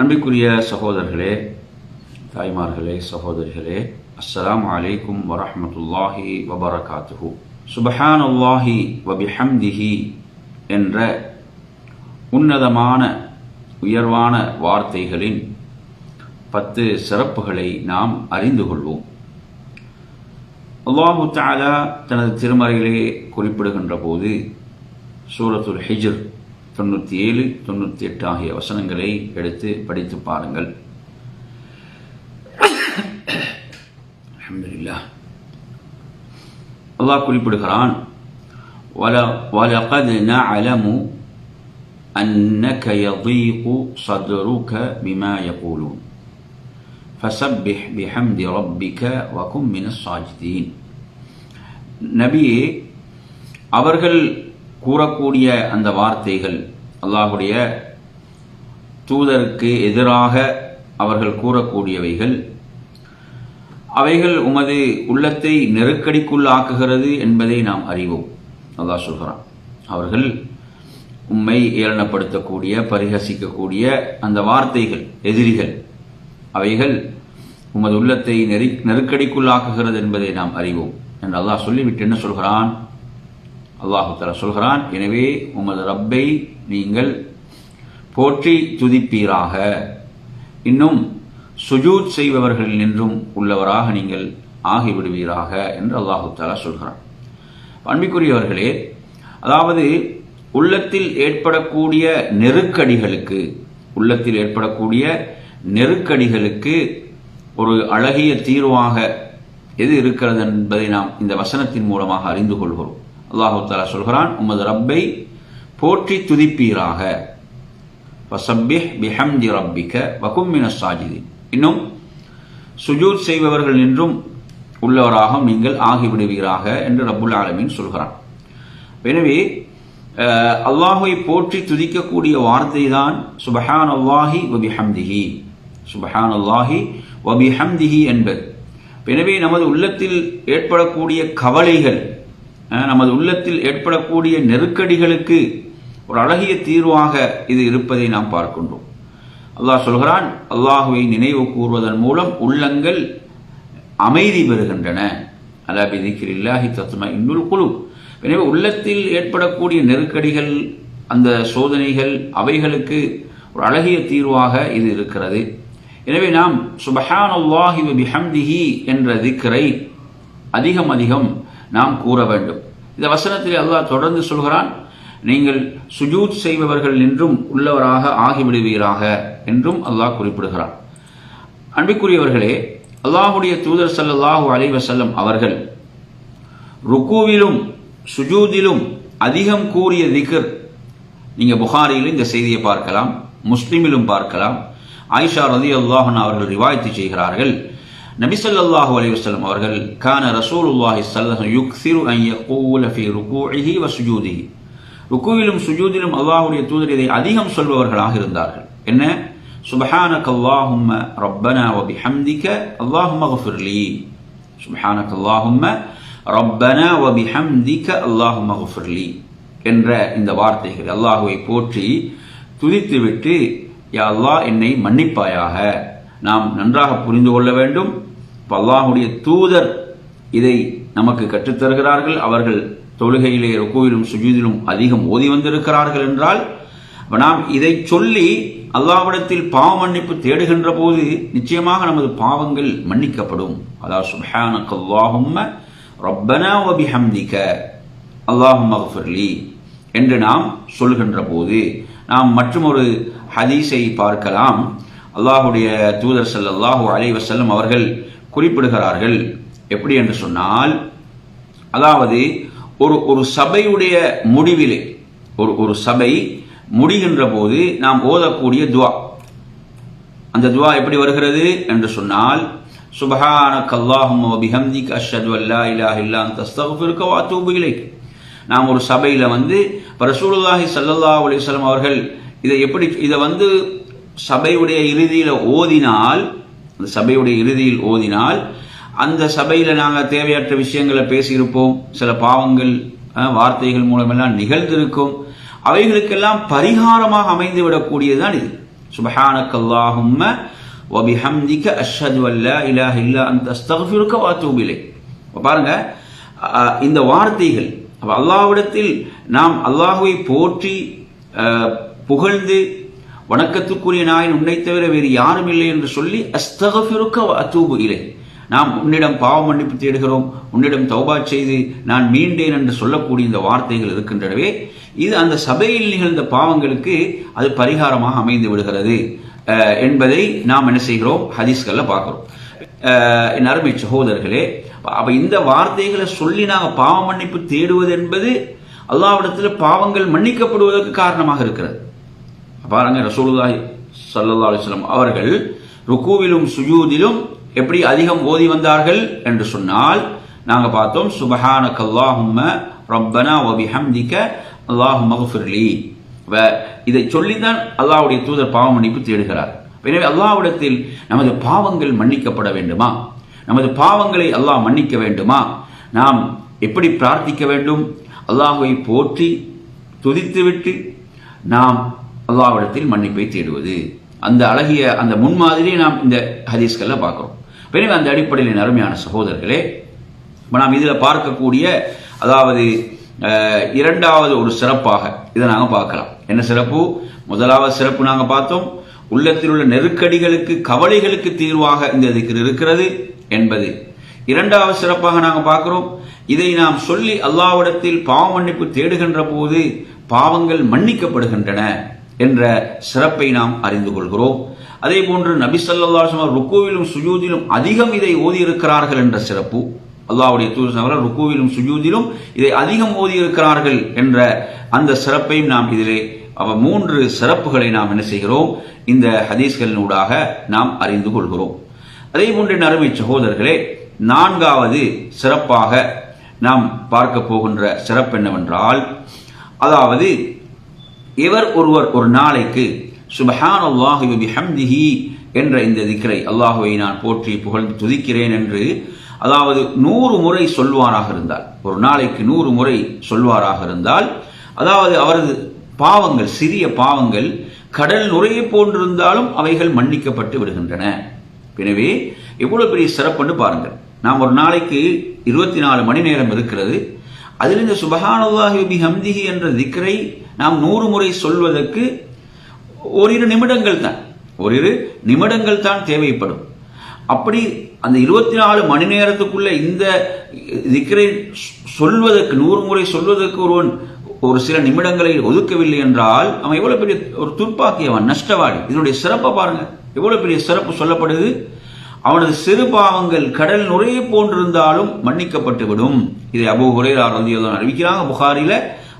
அன்பிற்குரிய சகோதரர்களே தாய்மார்களே சகோதரிகளே அஸ்லாம் அலைக்கும் வரஹ்மத்துல்லாஹி வபரகாத்துஹு. சுபஹானல்லாஹி வபிஹம்திஹி என்ற உன்னதமான உயர்வான வார்த்தைகளின் பத்து சிறப்புகளை நாம் அறிந்து கொள்வோம். அல்லாஹு தஆலா தனது திருமறையிலே குறிப்பிடுகின்ற போது சூரத்துல் ஹிஜ்ர் தொண்ணூற்றி ஏழு தொண்ணூற்றி எட்டு ஆகிய வசனங்களை எடுத்து படித்து பாருங்கள் அல்ஹம்துலில்லாஹ் அல்லாஹ் குறிப்பிடுகிறான் "வல- وَلَقَدْ نَعْلَمُ أَنَّكَ يَضِيقُ صَدْرُكَ بِمَا يَقُولُونَ فَسَبِّحْ بِحَمْدِ رَبِّكَ وَكُن مِّنَ الصَّاجِدِينَ நபியே அவர்கள் கூறக்கூடிய அந்த வார்த்தைகள் அல்லாஹுடைய தூதருக்கு எதிராக அவர்கள் கூறக்கூடியவைகள். அவைகள் உமது உள்ளத்தை நெருக்கடிக்குள்ளாக்குகிறது என்பதை நாம் அறிவோம். அல்லாஹ் சொல்கிறான். அவர்கள் உண்மை ஏளனப்படுத்தக்கூடிய பரிகசிக்கக்கூடிய அந்த வார்த்தைகள் எதிரிகள் அவைகள் உமது உள்ளத்தை நெறி நெருக்கடிக்குள்ளாக்குகிறது என்பதை நாம் அறிவோம். என்று அல்லாஹ் சொல்லிவிட்டு என்ன சொல்கிறான்? அல்லாஹு தஆலா சொல்கிறான் எனவே உமது ரப்பை நீங்கள் போற்றி துதிப்பீராக. இன்னும் சுஜூத் செய்பவர்கள் நின்றும் உள்ளவராக நீங்கள் ஆகிவிடுவீராக என்று அல்லாஹு தஆலா சொல்கிறான். அன்பிக்குரியவர்களே அதாவது உள்ளத்தில் ஏற்படக்கூடிய நெருக்கடிகளுக்கு உள்ளத்தில் ஏற்படக்கூடிய நெருக்கடிகளுக்கு ஒரு அழகிய தீர்வாக எது இருக்கிறது என்பதை நாம் இந்த வசனத்தின் மூலமாக அறிந்து கொள்கிறோம். அல்லாஹு தலா சொல்கிறான் உமது ரப்பை போற்றி துதிப்பீராக. வசப்பிஹ் பிஹம்தி ரப்பிக்க வகும் மினஸ் இன்னும் சுஜூத் செய்பவர்கள் நின்றும் உள்ளவராக நீங்கள் ஆகிவிடுவீராக என்று ரப்புல் ஆலமீன் சொல்கிறான். எனவே அல்லாஹுவை அல்லாஹை போற்றி துதிக்கக்கூடிய வார்த்தை தான் சுபஹான் அல்லாஹி வபிஹம்திஹி சுபஹான் அல்லாஹி வபிஹம்திஹி என்பது. எனவே நமது உள்ளத்தில் ஏற்படக்கூடிய கவலைகள் நமது உள்ளத்தில் ஏற்படக்கூடிய நெருக்கடிகளுக்கு ஒரு அழகிய தீர்வாக இது இருப்பதை நாம் பார்க்கின்றோம். அல்லாஹ் சொல்கிறான் அல்லாஹுவை நினைவு கூறுவதன் மூலம் உள்ளங்கள் அமைதி பெறுகின்றன. அலா திக்கிரில்லாஹி தத்மா இன்னுல் குழு எனவே உள்ளத்தில் ஏற்படக்கூடிய நெருக்கடிகள் அந்த சோதனைகள் அவைகளுக்கு ஒரு அழகிய தீர்வாக இது இருக்கிறது. எனவே நாம் சுபஹான் அல்லாஹி பிஹம்திஹி என்ற திக்கரை அதிகம் அதிகம் நாம் கூற வேண்டும். இந்த வசனத்தில் அல்லாஹ் தொடர்ந்து சொல்கிறான் நீங்கள் சுஜூத் செய்பவர்கள் நின்றும் உள்ளவராக ஆகிவிடுவீராக என்றும் அல்லாஹ் குறிப்பிடுகிறான். அன்பிற்குரியவர்களே அல்லாஹுடைய தூதர் ஸல்லல்லாஹு அலைவசல்லம் அவர்கள் ருக்குவிலும் சுஜூதிலும் அதிகம் கூறிய திகர் நீங்க புகாரியிலும் இந்த செய்தியை பார்க்கலாம் முஸ்லிமிலும் பார்க்கலாம். ஆயிஷா ரதி அல்லாஹன் அவர்கள் ரிவாயத்து செய்கிறார்கள் நபிசல்லாஹு அலைவசலம் அவர்கள் கான ரசூலுல்லாஹி சல்லஹம் யுக்சிரு அன் யக்கூல ஃபி ருக்கூஹி வ சுஜூதிஹி. ருக்குவிலும் சுஜூதிலும் அல்லாஹுடைய தூதர் இதை அதிகம் சொல்பவர்களாக இருந்தார்கள். என்ன? சுபஹானக் அல்லாஹும்ம ரப்பனா வ பிஹம்திக அல்லாஹும்ம கஃபிர்லி சுபஹானக் அல்லாஹும்ம ரப்பனா வபி பிஹம்திக அல்லாஹும்ம கஃபிர்லி என்ற இந்த வார்த்தைகள் அல்லாஹுவை போற்றி துதித்துவிட்டு யா அல்லாஹ் என்னை மன்னிப்பாயாக. நாம் நன்றாக புரிந்து கொள்ள வேண்டும். இப்ப தூதர் இதை நமக்கு கற்றுத்தருகிறார்கள். அவர்கள் தொழுகையிலே ருக்குவிலும் சுஜீதிலும் அதிகம் ஓதி வந்திருக்கிறார்கள் என்றால் நாம் இதை சொல்லி அல்லாஹ்விடத்தில் பாவ மன்னிப்பு தேடுகின்ற போது நிச்சயமாக நமது பாவங்கள் மன்னிக்கப்படும். அதாவது சுப்ஹானக அல்லாஹும்ம ரப்பனா வ பிஹம்திக அல்லாஹும்ம என்று நாம் சொல்கின்ற போது நாம் மற்றொரு ஹதீஸை பார்க்கலாம். அல்லாஹுடைய தூதர் ஸல்லல்லாஹு அலைஹி வஸல்லம் அவர்கள் குறிப்பிடுகிறார்கள். எப்படி என்று சொன்னால் அதாவது ஒரு ஒரு சபையுடைய முடிவிலே ஒரு ஒரு சபை முடிகின்ற போது நாம் ஓதக்கூடிய துவா. அந்த துவா எப்படி வருகிறது என்று சொன்னால் சுபஹான அல்லாஹும்ம வ பிஹம்திக அஷ்ஹது அல்லா இலாஹ இல்லா அன்த அஸ்தக்ஃபிருக வ நாம் ஒரு சபையில் வந்து இப்ப ரசூலுல்லாஹி ஸல்லல்லாஹு அவர்கள் இதை எப்படி இதை வந்து சபையுடைய இறுதியில் ஓதினால் அந்த சபையுடைய இறுதியில் ஓதினால் அந்த சபையில் நாங்கள் தேவையற்ற விஷயங்களை பேசியிருப்போம். சில பாவங்கள் வார்த்தைகள் மூலமெல்லாம் நிகழ்ந்திருக்கும். அவைகளுக்கெல்லாம் பரிகாரமாக அமைந்து விடக்கூடியதுதான் இது. சுபஹானக்கல்லாஹும்ம வபிஹம்திக அஷ்ஹது அல்லா இலாஹ இல்லா அந்த அஸ்தக்ஃபிருக வ பாருங்க இந்த வார்த்தைகள் அப்போ அல்லாஹ்விடத்தில் நாம் அல்லாஹுவை போற்றி புகழ்ந்து வணக்கத்துக்குரிய நாயன் உன்னை தவிர வேறு யாரும் இல்லை என்று சொல்லி அஸ்தகஃபிருக்க அத்தூபு இல்லை நாம் உன்னிடம் பாவ மன்னிப்பு தேடுகிறோம். உன்னிடம் தௌபா செய்து நான் மீண்டேன் என்று சொல்லக்கூடிய இந்த வார்த்தைகள் இருக்கின்றனவே. இது அந்த சபையில் நிகழ்ந்த பாவங்களுக்கு அது பரிகாரமாக அமைந்து விடுகிறது. என்பதை நாம் என்ன செய்கிறோம்? ஹதீஸ்களில் பார்க்குறோம். என் அருமை சகோதரர்களே அப்போ இந்த வார்த்தைகளை சொல்லி நாங்கள் பாவ மன்னிப்பு தேடுவது என்பது அல்லாவிடத்தில் பாவங்கள் மன்னிக்கப்படுவதற்கு காரணமாக இருக்கிறது. பாருங்க ரசூலுல்லாஹி ஸல்லல்லாஹு அலைஹி வஸல்லம் அவர்கள் ருக்கூவிலும் சுஜூதிலும் எப்படி அதிகம் ஓதி வந்தார்கள் என்று சொன்னால் நாங்க பார்த்தோம் சுபஹான அல்லாஹும்ம ரப்பனா வ பிஹம்திக அல்லாஹும்ம ஃபிர்லி இதை சொல்லித்தான் அல்லாஹ்வுடைய தூதர் பாவ மன்னிப்பு தேடுகிறார். எனவே அல்லாஹ்விடத்தில் நமது பாவங்கள் மன்னிக்கப்பட வேண்டுமா? நமது பாவங்களை அல்லாஹ் மன்னிக்க வேண்டுமா? நாம் எப்படி பிரார்த்திக்க வேண்டும்? அல்லாஹுவை போற்றி துதித்துவிட்டு நாம் அல்லாவிடத்தில் மன்னிப்பை தேடுவது. அந்த அழகிய அந்த முன்மாதிரியை நாம் இந்த ஹதீஸ்களில் பார்க்குறோம். எனவே அந்த அடிப்படையில் அருமையான சகோதரர்களே இப்போ நாம் இதில் பார்க்கக்கூடிய அதாவது இரண்டாவது ஒரு சிறப்பாக இதை நாங்கள் பார்க்கலாம். என்ன சிறப்பு? முதலாவது சிறப்பு நாங்கள் பார்த்தோம். உள்ளத்தில் உள்ள நெருக்கடிகளுக்கு கவலைகளுக்கு தீர்வாக இந்த இதுக்கு இருக்கிறது என்பது. இரண்டாவது சிறப்பாக நாங்கள் பார்க்கிறோம். இதை நாம் சொல்லி அல்லாவிடத்தில் பாவ மன்னிப்பு தேடுகின்ற போது பாவங்கள் மன்னிக்கப்படுகின்றன. என்ற சிறப்பை நாம் அறிந்து கொள்கிறோம். அதே போன்று நபி ஸல்லல்லாஹு ருக்குவிலும் சுஜூதிலும் அதிகம் இதை ஓதியிருக்கிறார்கள் என்ற சிறப்பு. அல்லாவுடைய தூதர் அவர்கள் ருக்குவிலும் சுஜூதிலும் இதை அதிகம் ஓதியிருக்கிறார்கள் என்ற அந்த சிறப்பையும் நாம் இதிலே அவ மூன்று சிறப்புகளை நாம் என்ன செய்கிறோம்? இந்த ஹதீஸ்களினூடாக நாம் அறிந்து கொள்கிறோம். அதே போன்று அருமை சகோதரர்களே நான்காவது சிறப்பாக நாம் பார்க்க போகின்ற சிறப்பு என்னவென்றால் அதாவது இவர் ஒருவர் ஒரு நாளைக்கு சுபஹான் அல்லாஹு ஹம்திஹி என்ற இந்த திக்ரை அல்லாஹுவை நான் போற்றி புகழ்ந்து துதிக்கிறேன் என்று அதாவது நூறு முறை சொல்வாராக இருந்தால் ஒரு நாளைக்கு நூறு முறை சொல்வாராக இருந்தால் அதாவது அவரது பாவங்கள் சிறிய பாவங்கள் கடல் நுரையை போன்றிருந்தாலும் அவைகள் மன்னிக்கப்பட்டு விடுகின்றன. எனவே எவ்வளவு பெரிய சிறப்புன்னு பாருங்கள். நாம் ஒரு நாளைக்கு இருபத்தி நாலு மணி நேரம் இருக்கிறது. அதில் இந்த சுபஹானுல்லாஹி ஹம்திஹி என்ற திக்ரை நாம் நூறு முறை சொல்வதற்கு ஓரிரு நிமிடங்கள் தான். ஓரிரு நிமிடங்கள் தான் தேவைப்படும். அப்படி அந்த இருபத்தி நாலு மணி நேரத்துக்குள்ள இந்த திக்கரை சொல்வதற்கு நூறு முறை சொல்வதற்கு ஒருவன் ஒரு சில நிமிடங்களை ஒதுக்கவில்லை என்றால் அவன் எவ்வளவு பெரிய ஒரு துர்ப்பாக்கியவன் நஷ்டவாளி இதனுடைய சிறப்பை பாருங்க. எவ்வளவு பெரிய சிறப்பு சொல்லப்படுது? அவனது சிறு பாவங்கள் கடல் நுரையை போன்றிருந்தாலும் மன்னிக்கப்பட்டு விடும் இதை அபு ஹுரேரா ரலியல்லாஹு அறிவிக்கிறாங்க புகாரில.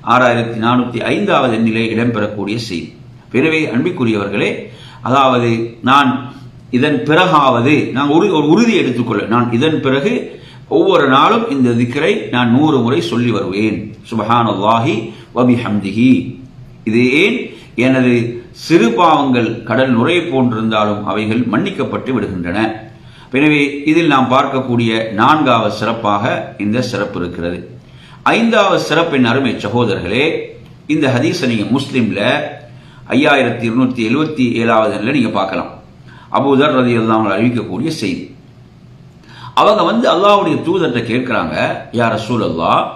ஆறாயிரத்தி நானூற்றி ஐந்தாவது எண்ணிலே இடம்பெறக்கூடிய செய்தி. பிறவே அன்பிற்குரியவர்களே அதாவது நான் இதன் பிறகாவது நான் ஒரு ஒரு உறுதி எடுத்துக்கொள்ள நான் இதன் பிறகு ஒவ்வொரு நாளும் இந்த திக்கரை நான் நூறு முறை சொல்லி வருவேன். சுபஹானல்லாஹி வபிஹம்திஹி. இது ஏன்? எனது சிறு பாவங்கள் கடல் நுரை போன்றிருந்தாலும் அவைகள் மன்னிக்கப்பட்டு விடுகின்றன. எனவே இதில் நாம் பார்க்கக்கூடிய நான்காவது சிறப்பாக இந்த சிறப்பு இருக்கிறது. ஐந்தாவது சிறப்பின் அருமை சகோதரர்களே இந்த ஹதீஸை நீங்க முஸ்லீமில் ஐயாயிரத்தி இருநூத்தி எழுபத்தி ஏழாவது நீங்க பார்க்கலாம். அபூதர் ரதி அல்லாமல் அறிவிக்கக்கூடிய செய்தி. அவங்க வந்து அல்லாவுடைய தூதர்கிட்ட கேட்கிறாங்க யார் ரசூல் அல்லா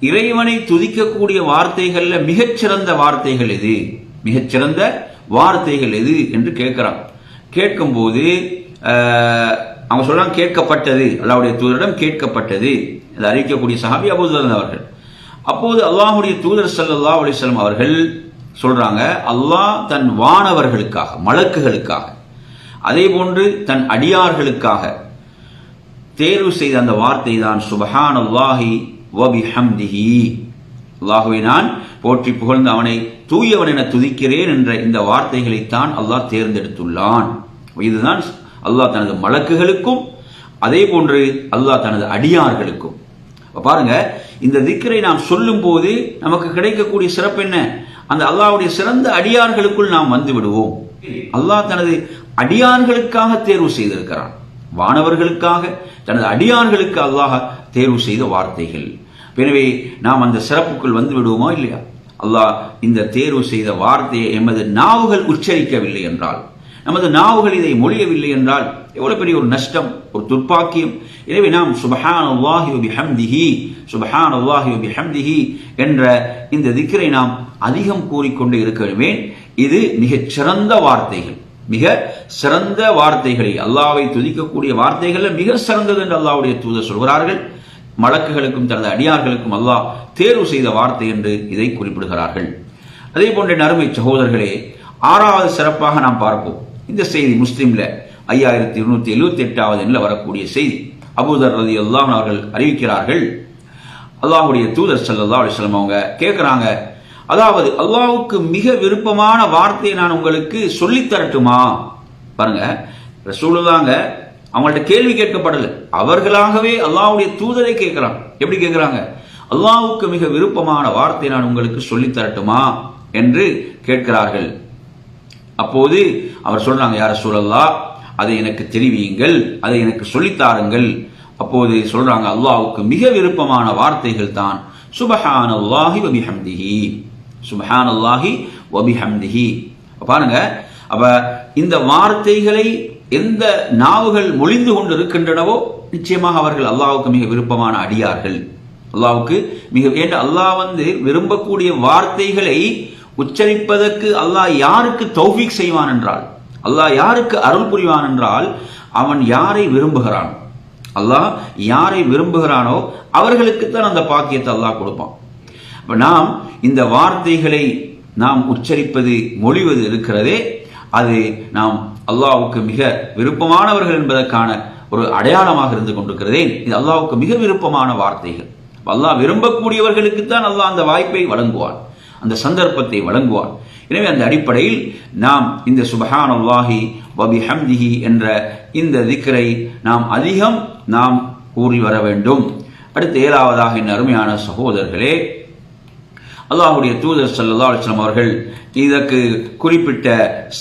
இறைவனை துதிக்கக்கூடிய வார்த்தைகள்ல மிகச்சிறந்த வார்த்தைகள் எது? மிகச்சிறந்த வார்த்தைகள் எது? என்று கேட்கிறான் கேட்கும்போது அவங்க சொல்றாங்க கேட்கப்பட்டது. அல்லாவுடைய தூதரிடம் கேட்கப்பட்டது. அதை அறிவிக்கக்கூடிய சஹாபி அபூதர் அவர்கள். அப்போது அல்லாஹுடைய தூதர் சல்லா அலைஹி வஸல்லம் அவர்கள் சொல்றாங்க அல்லாஹ் தன் வானவர்களுக்காக மலக்குகளுக்காக அதே போன்று தன் அடியார்களுக்காக தேர்வு செய்த அந்த வார்த்தை தான் சுபஹான் அல்லாஹி வபிஹம்திஹி. அல்லாஹுவை நான் போற்றி புகழ்ந்து அவனை தூயவன் என துதிக்கிறேன் என்ற இந்த வார்த்தைகளைத்தான் அல்லாஹ் தேர்ந்தெடுத்துள்ளான். இதுதான் அல்லாஹ் தனது மலக்குகளுக்கும் அதே போன்று அல்லாஹ் தனது அடியார்களுக்கும் பாருங்க இந்த திக்கரை நாம் சொல்லும் போது நமக்கு கிடைக்கக்கூடிய சிறப்பு என்ன? அந்த அல்லாவுடைய சிறந்த அடியார்களுக்குள் நாம் வந்து விடுவோம். அல்லாஹ் தனது அடியார்களுக்காக தேர்வு செய்திருக்கிறான். வானவர்களுக்காக தனது அடியார்களுக்கு அல்லாஹ் தேர்வு செய்த வார்த்தைகள். எனவே நாம் அந்த சிறப்புக்குள் வந்து விடுவோமா இல்லையா? அல்லாஹ் இந்த தேர்வு செய்த வார்த்தையை எமது நாவுகள் உச்சரிக்கவில்லை என்றால் நமது நாவுகள் இதை மொழியவில்லை என்றால் எவ்வளவு பெரிய ஒரு நஷ்டம் ஒரு துர்ப்பாக்கியம். எனவே நாம் சுபஹான் அல்லாஹி ஹம்திஹி சுபஹான் அல்லாஹி ஹம்திஹி என்ற இந்த திக்கரை நாம் அதிகம் கூறிக்கொண்டு இருக்க வேண்டும். இது மிகச் சிறந்த வார்த்தைகள் மிக சிறந்த வார்த்தைகளை அல்லாவை துதிக்கக்கூடிய வார்த்தைகள் மிக சிறந்தது என்று அல்லாவுடைய தூதர் சொல்கிறார்கள். மலக்குகளுக்கும் தனது அடியார்களுக்கும் அல்லாஹ் தேர்வு செய்த வார்த்தை என்று இதை குறிப்பிடுகிறார்கள். அதே போன்ற நறுமை சகோதரர்களே ஆறாவது சிறப்பாக நாம் பார்ப்போம். இந்த செய்தி முஸ்லீமில் ஐயாயிரத்தி இருநூத்தி எழுபத்தி எட்டாவது எண்ணில் வரக்கூடிய செய்தி. அபூதர் ரதி அல்லாம் அவர்கள் அறிவிக்கிறார்கள். அல்லாஹுடைய தூதர் சல்லா அலிஸ்லாம் அவங்க கேட்குறாங்க அதாவது அல்லாவுக்கு மிக விருப்பமான வார்த்தையை நான் உங்களுக்கு சொல்லித் தரட்டுமா? பாருங்க ரசூலுதாங்க அவங்கள்ட்ட கேள்வி கேட்கப்படலை. அவர்களாகவே அல்லாவுடைய தூதரை கேட்குறான். எப்படி கேட்குறாங்க? அல்லாவுக்கு மிக விருப்பமான வார்த்தை நான் உங்களுக்கு சொல்லித் தரட்டுமா? என்று கேட்கிறார்கள். அப்போது அவர் சொல்றாங்க யார சூழல்லா அதை எனக்கு தெரிவியுங்கள் அதை எனக்கு சொல்லித்தாருங்கள். அப்போது சொல்றாங்க அல்லாவுக்கு மிக விருப்பமான வார்த்தைகள் தான் சுபஹான் அல்லாஹி வபிஹம்திஹி சுபஹான் அல்லாஹி வபிஹம்திஹி பாருங்க அப்ப இந்த வார்த்தைகளை எந்த நாவுகள் மொழிந்து கொண்டு இருக்கின்றனவோ நிச்சயமாக அவர்கள் அல்லாவுக்கு மிக விருப்பமான அடியார்கள். அல்லாவுக்கு மிக ஏன் அல்லாஹ் வந்து விரும்பக்கூடிய வார்த்தைகளை உச்சரிப்பதற்கு அல்லாஹ் யாருக்கு தௌஃபீக் செய்வான் என்றால் அல்லாஹ் யாருக்கு அருள் புரிவான் என்றால் அவன் யாரை விரும்புகிறான் அல்லாஹ் யாரை விரும்புகிறானோ அவர்களுக்குத்தான் அந்த பாக்கியத்தை அல்லாஹ் கொடுப்பான். அப்ப நாம் இந்த வார்த்தைகளை நாம் உச்சரிப்பது மொழிவது இருக்கிறதே அது நாம் அல்லாவுக்கு மிக விருப்பமானவர்கள் என்பதற்கான ஒரு அடையாளமாக இருந்து கொண்டிருக்கிறதே. இது அல்லாவுக்கு மிக விருப்பமான வார்த்தைகள். அல்லாஹ் விரும்பக்கூடியவர்களுக்கு தான் அல்லாஹ் அந்த வாய்ப்பை வழங்குவான். அந்த சந்தர்ப்பத்தை வழங்குவான் எனவே அந்த அடிப்படையில் நாம் இந்த சுபஹான் அல்லாஹி வபி ஹம்திஹி என்ற இந்த திக்கரை நாம் அதிகம் நாம் கூறி வர வேண்டும். அடுத்து ஏழாவதாக இந்த அருமையான சகோதரர்களே அல்லாஹுடைய தூதர் சல்லா அலிஸ்லாம் அவர்கள் இதற்கு குறிப்பிட்ட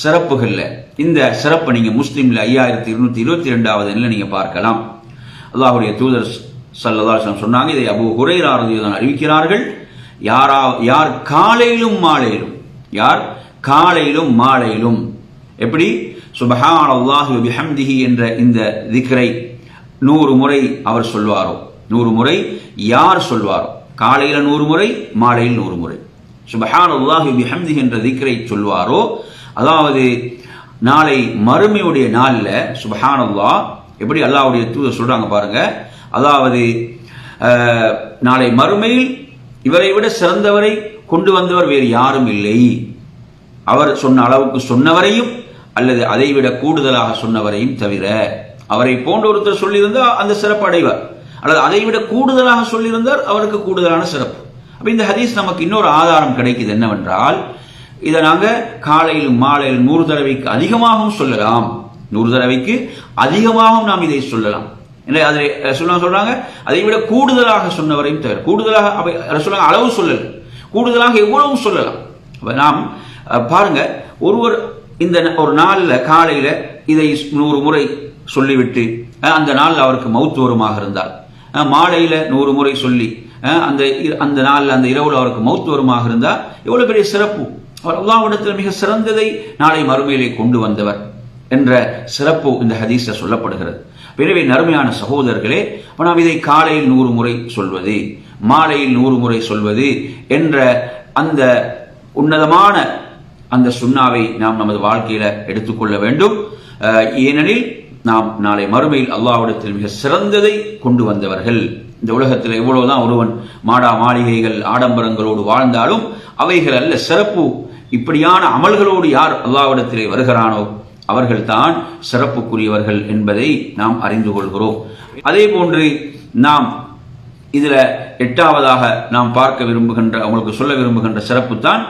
சிறப்புகளில் இந்த சிறப்பை நீங்கள் முஸ்லீம்ல ஐயாயிரத்தி இருநூத்தி இருபத்தி ரெண்டாவது எண்ணில் நீங்கள் பார்க்கலாம். அல்லாஹுடைய தூதர் சல்லா அலிஸ்லாம் சொன்னாங்க இதை அபு ஹுரைராரதியுடன் அறிவிக்கிறார்கள். யாரா யார் காலையிலும் மாலையிலும் யார் காலையிலும் மாலையிலும். எப்படி? சுபஹான் அல்லாஹு பிஹம்திஹி என்ற இந்த திக்ரை நூறு முறை அவர் சொல்வாரோ? நூறு முறை யார் சொல்வாரோ? காலையில் நூறு முறை மாலையில் நூறு முறை. சுபஹான் அல்லாஹு பிஹம்தி என்ற திக்ரை சொல்வாரோ? அதாவது நாளை மறுமையுடைய நாளில் சுபஹான் அல்லாஹ் எப்படி அல்லாவுடைய தூதர் சொல்கிறாங்க பாருங்க. அதாவது நாளை மறுமையில் இவரை விட சிறந்தவரை கொண்டு வந்தவர் வேறு யாரும் இல்லை. அவர் சொன்ன அளவுக்கு சொன்னவரையும் அல்லது அதை விட கூடுதலாக சொன்னவரையும் தவிர அவரை போன்ற ஒருத்தர் சொல்லியிருந்தால் அந்த சிறப்பு அடைவார் அல்லது அதை விட கூடுதலாக சொல்லியிருந்தார் அவருக்கு கூடுதலான சிறப்பு. அப்ப இந்த ஹதீஸ் நமக்கு இன்னொரு ஆதாரம் கிடைக்குது என்னவென்றால் இதை நாங்கள் காலையிலும் மாலையிலும் நூறு தடவைக்கு அதிகமாகவும் சொல்லலாம். நூறு தடவைக்கு அதிகமாகவும் நாம் இதை சொல்லலாம். இல்லை அது ரசூலா சொல்றாங்க அதை விட கூடுதலாக சொன்னவரையும் தவிர கூடுதலாக அவை சொல்லுவாங்க அளவு சொல்லல. கூடுதலாக எவ்வளவும் சொல்லலாம். நாம் பாருங்க ஒருவர் இந்த ஒரு நாளில் காலையில் இதை நூறு முறை சொல்லிவிட்டு அந்த நாளில் அவருக்கு மௌத்துவரமாக இருந்தால் மாலையில் நூறு முறை சொல்லி அந்த அந்த நாளில் அந்த இரவுல அவருக்கு மௌத்துவரமாக இருந்தால் எவ்வளவு பெரிய சிறப்பு. அவர் அல்லாவிடத்தில் மிக சிறந்ததை நாளை மறுமையிலே கொண்டு வந்தவர் என்ற சிறப்பு இந்த ஹதீஸ சொல்லப்படுகிறது. எனவே நறுமையான சகோதரர்களே நாம் இதை காலையில் நூறு முறை சொல்வது மாலையில் நூறு முறை சொல்வது என்ற அந்த உன்னதமான அந்த சுண்ணாவை நாம் நமது வாழ்க்கையில எடுத்துக்கொள்ள வேண்டும். ஏனெனில் நாம் நாளை மறுமையில் அல்லாவிடத்தில் மிக சிறந்ததை கொண்டு வந்தவர்கள். இந்த உலகத்தில் எவ்வளவுதான் ஒருவன் மாடா மாளிகைகள் ஆடம்பரங்களோடு வாழ்ந்தாலும் அவைகள் அல்ல சிறப்பு. இப்படியான அமல்களோடு யார் அல்லாவிடத்திலே வருகிறானோ அவர்கள்தான் சிறப்புக்குரியவர்கள் என்பதை நாம் அறிந்து கொள்கிறோம். அதே போன்று நாம் இதில் எட்டாவதாக நாம் பார்க்க விரும்புகின்ற அவங்களுக்கு சொல்ல விரும்புகின்ற சிறப்பு தான்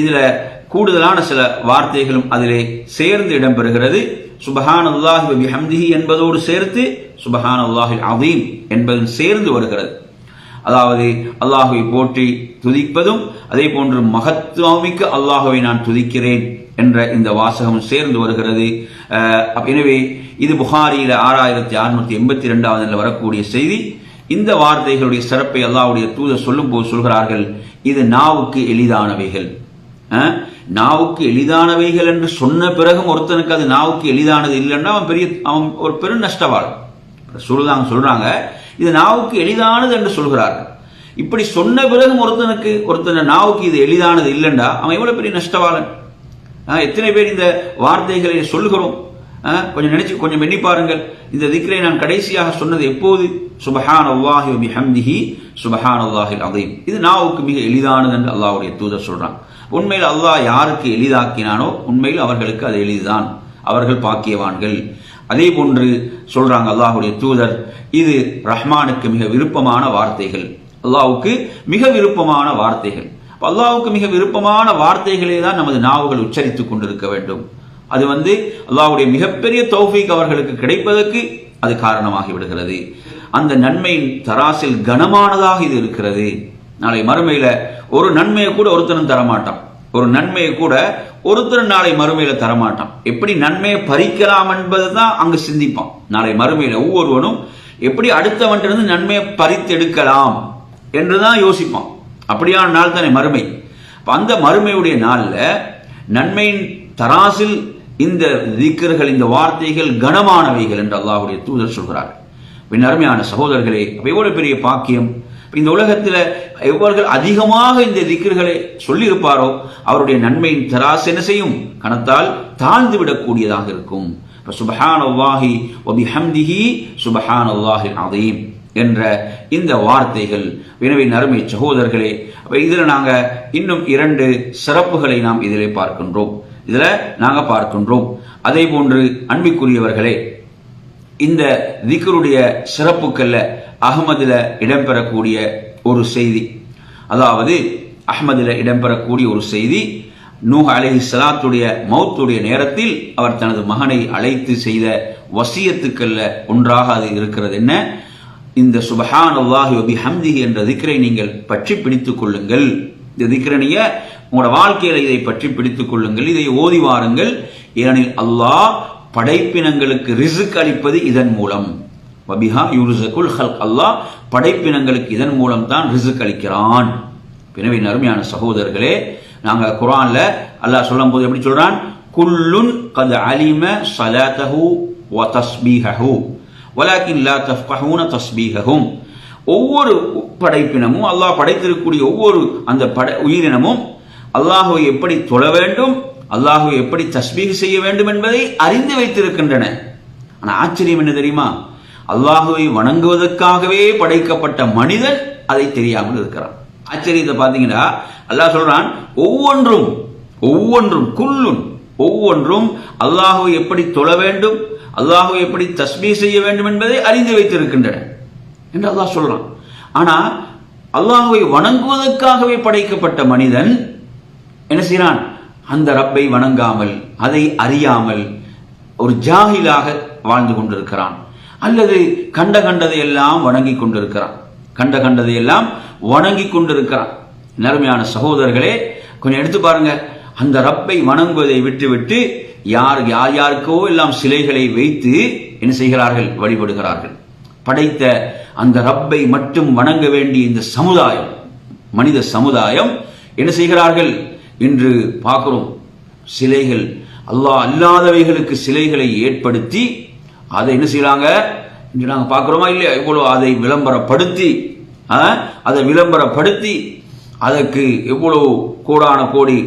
இதில் கூடுதலான சில வார்த்தைகளும் அதிலே சேர்ந்து இடம்பெறுகிறது. சுபஹான் அல்லாஹி ஹம்திஹி என்பதோடு சேர்த்து சுபஹான் அல்லாஹில் அதீம் என்பதும் சேர்ந்து வருகிறது. அதாவது அல்லாஹுவை போற்றி துதிப்பதும் அதே போன்று மகத்துவமிக்க அல்லாஹுவை நான் துதிக்கிறேன் என்ற இந்த வாசகம் சேர்ந்து வருகிறது. எனவே இது புகாரியில ஆறாயிரத்தி அறுநூத்தி எண்பத்தி ரெண்டாவது வரக்கூடிய செய்தி. இந்த வார்த்தைகளுடைய சிறப்பை அல்லாவுடைய தூதர் சொல்லும் போது சொல்கிறார்கள் இது நாவுக்கு எளிதானவைகள். நாவுக்கு எளிதானவைகள் என்று சொன்ன பிறகும் ஒருத்தனுக்கு அது நாவுக்கு எளிதானது இல்லைன்னா அவன் பெரிய அவன் ஒரு பெரும் நஷ்டவாள். சொல்லுதாங்க சொல்றாங்க இது நாவுக்கு எளிதானது என்று சொல்கிறார்கள். இப்படி சொன்ன பிறகும் ஒருத்தனுக்கு ஒருத்தன் நாவுக்கு இது எளிதானது இல்லைண்டா? அவன் எவ்வளோ பெரிய நஷ்டவாளன்? எத்தனை பேர் இந்த வார்த்தைகளை சொல்லுகிறோம் கொஞ்சம் நினைச்சு கொஞ்சம் எண்ணி பாருங்கள். இந்த திக்ரை நான் கடைசியாக சொன்னது எப்போது? சுபஹான் அல்லாஹி பிஹம்திஹி சுபஹான் அல்லாஹில் அதையும் இது நாவுக்கு மிக எளிதானது என்று அல்லாஹுடைய தூதர் சொல்றான். உண்மையில் அல்லாஹ் யாருக்கு எளிதாக்கினானோ உண்மையில் அவர்களுக்கு அது எளிதுதான். அவர்கள் பாக்கியவான்கள். அதே போன்று சொல்றாங்க அல்லாஹுடைய தூதர் இது ரஹ்மானுக்கு மிக விருப்பமான வார்த்தைகள். அல்லாவுக்கு மிக விருப்பமான வார்த்தைகள். அல்லாவுக்கு மிக விருப்பமான வார்த்தைகளே தான் நமது நாவுகள் உச்சரித்துக் கொண்டிருக்க வேண்டும். அது வந்து அல்லாஹ்வுடைய மிகப்பெரிய தௌஃபீக் அவர்களுக்கு கிடைப்பதற்கு அது காரணமாகி விடுகிறது. அந்த நன்மையின் தராசில் கனமானதாக இது இருக்கிறது. நாளை மறுமையில ஒரு நன்மையை கூட ஒருத்தனும் தரமாட்டான். ஒரு நன்மையை கூட ஒருத்தர் நாளை மறுமையில தரமாட்டான். எப்படி நன்மையை பறிக்கலாம் என்பதை தான் அங்கு சிந்திப்பான். நாளை மறுமையில ஒவ்வொருவனும் எப்படி அடுத்தவன்றிருந்து நன்மையை பறித்தெடுக்கலாம் என்றுதான் யோசிப்பான். அப்படியான நாள் தானே மறுமை. அந்த மறுமையுடைய நாளில் நன்மையின் தராசில் இந்த திக்கர்கள் இந்த வார்த்தைகள் கனமானவைகள் என்று அல்லாஹுடைய தூதர் சொல்கிறார். பின் அருமையான சகோதரர்களே அவை எவ்வளவு பெரிய பாக்கியம்? இந்த உலகத்தில் எவர்கள் அதிகமாக இந்த திக்கர்களை சொல்லியிருப்பாரோ அவருடைய நன்மையின் தராசு என்ன செய்யும்? கணத்தால் தாழ்ந்து விடக்கூடியதாக இருக்கும். சுபஹான் அல்லாஹி ஒபிஹம்திஹி சுபஹான் அல்லாஹில் அதீம் என்ற இந்த வார்த்தைகள். எனவே நறுமை சகோதரர்களே அப்போ இதில் நாங்கள் இன்னும் இரண்டு சிறப்புகளை நாம் இதிலே பார்க்கின்றோம். இதில் நாங்கள் பார்க்கின்றோம். அதே போன்று அன்பிற்குரியவர்களே இந்த திக்ருடைய சிறப்புக்கள்ல அகமதில் இடம்பெறக்கூடிய ஒரு செய்தி. அதாவது அஹ்மதில் இடம்பெறக்கூடிய ஒரு செய்தி நூஹ் அலஹி சலாத்துடைய மௌத்துடைய நேரத்தில் அவர் தனது மகனை அழைத்து செய்த வசியத்துக்கள்ல ஒன்றாக அது இருக்கிறது. என்ன? இந்த சுபஹான் அல்லாஹி ஒபி ஹம்திஹி என்ற திக்ரை நீங்கள் பற்றி பிடித்துக் கொள்ளுங்கள். இந்த திக்ரை உங்களோட வாழ்க்கையில இதை பற்றி பிடித்துக் கொள்ளுங்கள். இதை ஓதி வாருங்கள். ஏனெனில் அல்லாஹ் படைப்பினங்களுக்கு ரிசுக் அளிப்பது இதன் மூலம். வபிஹா யூருசகுல் ஹல்க். அல்லாஹ் படைப்பினங்களுக்கு இதன் மூலம் தான் ரிசுக் அளிக்கிறான். எனவே அருமையான சகோதரர்களே நாங்கள் குரான்ல அல்லாஹ் சொல்லும் போது எப்படி சொல்றான்? குல்லுன் கத் அலிம சலாத்தஹு வ தஸ்பீஹஹு வலாக்கின் லா தஃப்கஹூன தஸ்பீஹஹும். ஒவ்வொரு படைப்பினமும் அல்லாஹ் படைத்திருக்கக்கூடிய ஒவ்வொரு அந்த படை உயிரினமும் அல்லாஹுவை எப்படி தொழ வேண்டும் அல்லாஹுவை எப்படி தஸ்பீக செய்ய வேண்டும் என்பதை அறிந்து வைத்திருக்கின்றன. ஆனால் ஆச்சரியம் என்ன தெரியுமா? அல்லாஹுவை வணங்குவதற்காகவே படைக்கப்பட்ட மனிதன் அதை தெரியாமல் இருக்கிறான். ஆச்சரியத்தை பார்த்தீங்கன்னா அல்லாஹ் சொல்றான் ஒவ்வொன்றும் ஒவ்வொன்றும் குல்லுன் ஒவ்வொன்றும் அல்லாஹுவை எப்படி தொழ வேண்டும் அல்லாஹுவை எப்படி தஸ்பீ செய்ய வேண்டும் என்பதை அறிந்து வைத்திருக்கின்றன என்று அல்லாஹ் சொல்றான். ஆனா அல்லாஹுவை வணங்குவதற்காகவே படைக்கப்பட்ட மனிதன் என்ன செய்யறான் அந்த ரப்பை வணங்காமல் அதை அறியாமல் ஒரு ஜாகிலாக வாழ்ந்து கொண்டிருக்கிறான். அல்லது கண்ட கண்டதையெல்லாம் வணங்கி கொண்டிருக்கிறான். கண்ட கண்டதை எல்லாம் வணங்கி கொண்டிருக்கிறான். நேர்மையான சகோதரர்களே கொஞ்சம் எடுத்து பாருங்க. அந்த ரப்பை வணங்குவதை விட்டுவிட்டு யார் யார் யாருக்கோ எல்லாம் சிலைகளை வைத்து என்ன செய்கிறார்கள்? வழிபடுகிறார்கள். படைத்த அந்த ரப்பை மட்டும் வணங்க வேண்டிய இந்த சமுதாயம் மனித சமுதாயம் என்ன செய்கிறார்கள்? என்று பார்க்கிறோம். சிலைகள் அல்லாஹ் அல்லாதவைகளுக்கு சிலைகளை ஏற்படுத்தி அதை என்ன செய்யறாங்க? இன்று நாங்கள் பார்க்குறோமா இல்லையா? இவ்வளோ அதை விளம்பரப்படுத்தி அதை விளம்பரப்படுத்தி அதற்கு எவ்வளோ கோடான கோடி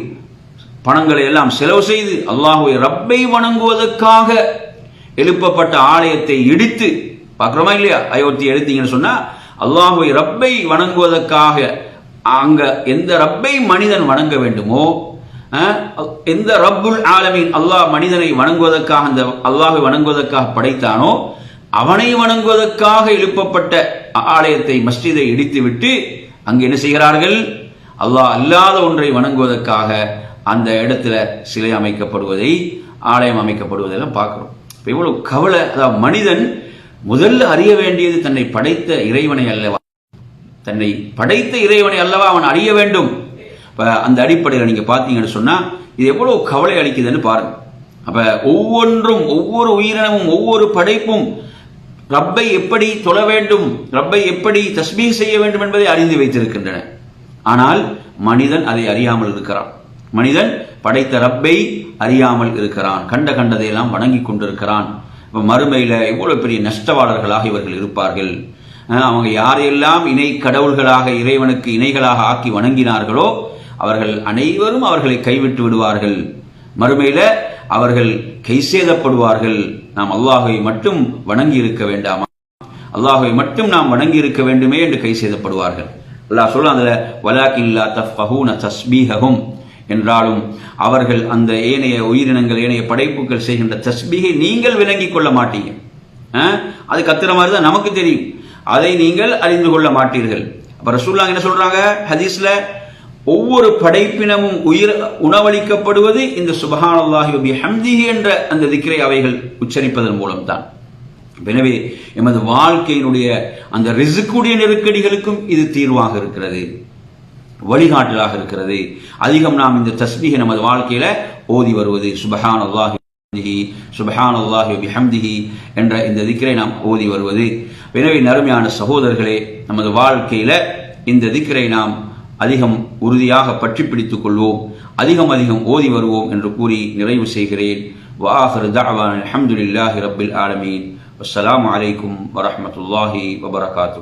பணங்களை எல்லாம் செலவு செய்து அல்லாஹுவை ரப்பை வணங்குவதற்காக எழுப்பப்பட்ட ஆலயத்தை இடித்து பார்க்குறோமா இல்லையா? அயோத்தி எடுத்தீங்கன்னு சொன்னால் அல்லாஹுவை ரப்பை வணங்குவதற்காக அங்க எந்த ரப்பை மனிதன் வணங்க வேண்டுமோ எந்த ரப்புல் ஆலமீன் அல்லாஹ் மனிதனை வணங்குவதற்காக அந்த அல்லாஹை வணங்குவதற்காக படைத்தானோ அவனை வணங்குவதற்காக எழுப்பப்பட்ட ஆலயத்தை மஸ்ஜிதை இடித்துவிட்டு அங்கு என்ன செய்கிறார்கள்? அல்லாஹ் அல்லாத ஒன்றை வணங்குவதற்காக அந்த இடத்துல சிலை அமைக்கப்படுவதை ஆலயம் அமைக்கப்படுவதெல்லாம் பார்க்குறோம். இப்போ இவ்வளவு கவலை அதாவது மனிதன் முதல்ல அறிய வேண்டியது தன்னை படைத்த இறைவனை அல்லவா? தன்னை படைத்த இறைவனை அல்லவா அவன் அறிய வேண்டும்? இப்போ அந்த அடிப்படையில் நீங்கள் பார்த்தீங்கன்னு சொன்னால் இது எவ்வளோ கவலை அளிக்குதுன்னு பாருங்கள் அப்ப ஒவ்வொன்றும் ஒவ்வொரு உயிரினமும் ஒவ்வொரு படைப்பும் ரப்பை எப்படி தொழ வேண்டும் ரப்பை எப்படி தஸ்பீஹ் செய்ய வேண்டும் என்பதை அறிந்து வைத்திருக்கின்றன. ஆனால் மனிதன் அதை அறியாமல் இருக்கிறான். மனிதன் படைத்த ரப்பை அறியாமல் இருக்கிறான். கண்ட கண்டதையெல்லாம் வணங்கி கொண்டிருக்கிறான். இப்போ மறுமையில் எவ்வளோ பெரிய நஷ்டவாளர்களாக இவர்கள் இருப்பார்கள். அவங்க யாரையெல்லாம் இணை கடவுள்களாக இறைவனுக்கு இணைகளாக ஆக்கி வணங்கினார்களோ அவர்கள் அனைவரும் அவர்களை கைவிட்டு விடுவார்கள். மறுமையில் அவர்கள் கைசேதப்படுவார்கள். நாம் அல்லாஹை மட்டும் வணங்கி இருக்க வேண்டாமா? அல்லாஹை மட்டும் நாம் வணங்கி இருக்க வேண்டுமே என்று கை செய்தப்படுவார்கள் அல்லாஹ் சொல்ல அதுல வலாக்கில்லா தஃபஹூன தஸ்பீஹகும் என்றாலும் அவர்கள் அந்த ஏனைய உயிரினங்கள் ஏனைய படைப்புகள் செய்கின்ற தஸ்பீகை நீங்கள் விளங்கிக் கொள்ள மாட்டீங்க. அது கத்துற மாதிரி தான் நமக்கு தெரியும். அதை நீங்கள் அறிந்து கொள்ள மாட்டீர்கள். அப்போ ரசூல்லாங்க என்ன சொல்கிறாங்க ஹதீஸ்ல ஒவ்வொரு படைப்பினமும் உயிர் உணவளிக்கப்படுவது இந்த சுபஹானல்லாஹி ஹம்திஹி என்ற அந்த திக்ரை அவைகள் உச்சரிப்பதன் மூலம்தான். எனவே எமது வாழ்க்கையினுடைய அந்த ரிசுக்குடைய நெருக்கடிகளுக்கும் இது தீர்வாக இருக்கிறது. வழிகாட்டலாக இருக்கிறது. அதிகம் நாம் இந்த தஸ்பீகை நமது வாழ்க்கையில ஓதி வருவது சுபஹான் அல்லாஹி சுபஹான் அல்லாஹி பிஹம்திஹி என்ற இந்த திக்ரை நாம் ஓதி வருவது. எனவே நறுமையான சகோதரர்களே நமது வாழ்க்கையில இந்த திக்ரை நாம் அதிகம் உறுதியாக பற்றி பிடித்துக் கொள்வோம். அதிகம் அதிகம் ஓதி வருவோம் என்று கூறி நிறைவு செய்கிறேன். வாஹர் தஅவான் அல்ஹம்துலில்லாஹி ரபில் ஆலமீன். வஸ்ஸலாமு அலைக்கும் வரஹ்மத்துல்லாஹி வபரகாத்து.